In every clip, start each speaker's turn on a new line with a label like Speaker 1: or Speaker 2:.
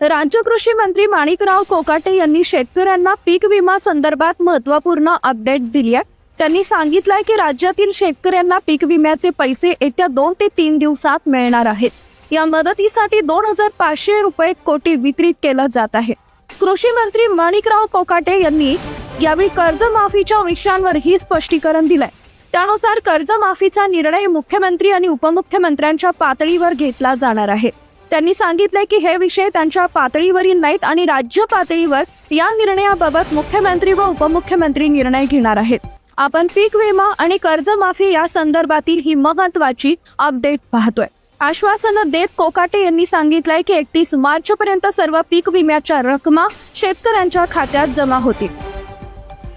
Speaker 1: राज्य कृषी मंत्री माणिकराव कोकाटे यांनी शेतकऱ्यांना पीक विमा संदर्भात महत्त्वपूर्ण अपडेट दिली आहे. त्यांनी सांगितलंय की राज्यातील शेतकऱ्यांना पीक विम्याचे पैसे येत्या दोन ते तीन दिवसात मिळणार आहेत. या मदतीसाठी दोन हजार पाचशे रुपये कोटी वितरित केलं जात आहे. कृषी मंत्री माणिकराव कोकाटे यांनी यावेळी कर्जमाफीच्या विषयांवरही स्पष्टीकरण दिलंय. त्यानुसार कर्जमाफीचा निर्णय मुख्यमंत्री आणि उपमुख्यमंत्र्यांच्या पातळीवर घेतला जाणार आहे. त्यांनी सांगितलंय की हे विषय त्यांच्या पातळीवरील नाहीत आणि राज्य पातळीवर या निर्णयाबाबत मुख्यमंत्री व उपमुख्यमंत्री निर्णय घेणार आहेत. आपण पीक विमा आणि कर्जमाफी या संदर्भातील ही महत्वाची अपडेट पाहतोय. आश्वासनं देत कोकाटे यांनी सांगितलंय की एकतीस मार्च पर्यंत सर्व पीक विम्याच्या रकमा शेतकऱ्यांच्या खात्यात जमा होतील.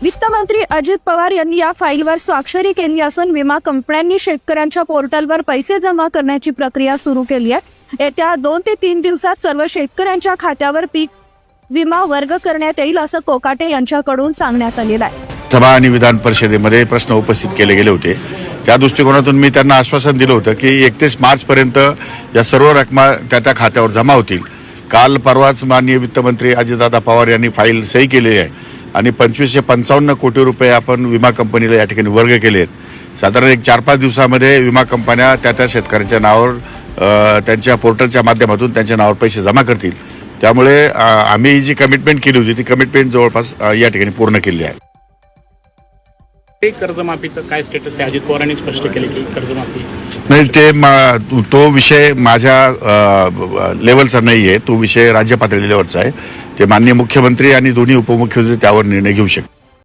Speaker 1: वित्तमंत्री अजित पवार यांनी या फाईलवर स्वाक्षरी केली असून विमा कंपन्यांनी शेतकऱ्यांच्या पोर्टलवर पैसे जमा करण्याची प्रक्रिया सुरू केली आहे. येत्या दोन ते तीन दिवसात सर्व शेतकऱ्यांच्या खात्यावर पीक विमा वर्ग करण्यात येईल असं कोकाटे यांच्याकडून सांगण्यात आलेलं आहे.
Speaker 2: सभा आणि विधान परिषदेमध्ये प्रश्न उपस्थित केले गेले होते. त्या दृष्टिकोनातून मी त्यांना आश्वासन दिलं होतं की एकतीस मार्चपर्यंत या सर्व रकमा त्या त्या खात्यावर जमा होतील. काल परवाच माननीय वित्तमंत्री अजितदादा पवार यांनी फाईल सही केलेली आहे आणि पंचवीसशे पंचावन्न कोटी रुपये आपण विमा कंपनीला या ठिकाणी वर्ग केले आहेत साधारण एक चार पाच दिवसामध्ये विमा कंपन्या त्या त्या शेतकऱ्यांच्या नावावर त्यांच्या पोर्टलच्या माध्यमातून त्यांच्या नावावर पैसे जमा करतील. त्यामुळे आम्ही जी कमिटमेंट केली होती ती कमिटमेंट जवळपास या ठिकाणी पूर्ण केली आहे.
Speaker 3: ते कर्जमाफीचं काय स्टेटस आहे? अजित पवारांनी स्पष्ट केले की कर्जमाफी
Speaker 2: नाही ते मा- तो विषय माझ्या लेवलचा नाही आहे तो विषय राज्य पातळी लेवलचा आहे. ते माननीय मुख्यमंत्री आणि दोन्ही उपमुख्यमंत्री त्यावर निर्णय घेऊ शकतात.